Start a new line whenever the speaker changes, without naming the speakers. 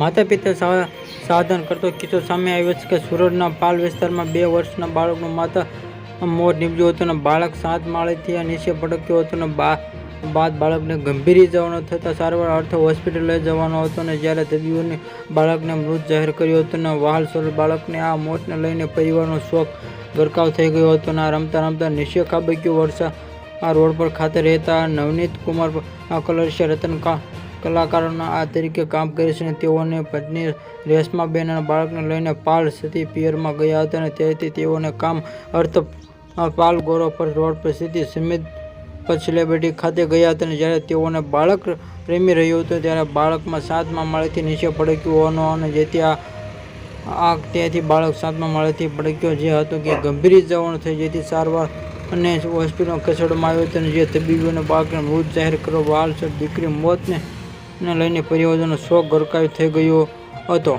માતા પિતા સાધન કરતો કિસ્સો સામે આવ્યો છે કે સુરતના પાલ વિસ્તારમાં બે વર્ષના બાળકનું માતા મોત નીપજ્યું હતું અને બાળક સાત માળેથી નીચે ભટક્યો હતો અને બા, બાદ બાળકને ગંભીર ઇજાઓનો થતાં સારવાર અર્થે હોસ્પિટલ લઈ જવાનો હતો અને જ્યારે તબીબોને બાળકને મૃત જાહેર કર્યો હતો અને વહાલ સ્વરૂપ બાળકને આ મોતને લઈને પરિવારનો શોક ગરકાવ થઈ ગયો હતો અને આ રમતા રમતા નિશ્ચય ખાબક્યું વર્ષા આ રોડ પર ખાતે રહેતા નવનીત કુમાર કલરશિયા રતન કલાકારોના આ તરીકે કામ કરે છે અને તેઓને પત્ની રેશમાબેન અને બાળકને લઈને પાલ સ્થિતિ પિયરમાં ગયા હતા અને તેથી તેઓને કામ અર્થ પાલ ગોરો પર રોડ પર સ્થિતિ સમિત સેલિબ્રિટી ખાતે ગયા હતા અને જ્યારે તેઓને બાળક પ્રેમી રહ્યું હતું ત્યારે બાળકમાં સાતમા માળેથી નીચે પડક્યું હોવાનો અને જેથી આ આગ ત્યાંથી બાળક સાતમા માળેથી પડક્યો જે હતો કે ગંભીર જવાનો થઈ જેથી સારવાર અને હોસ્પિટલમાં ખસેડવામાં આવ્યો હતો અને જે તબીબોને બાળકને મૃત જાહેર કરવા વાલ દીકરી મોતને ને લઈને પરિવારજનો શોક ગરકાવ થઈ ગયો હતો.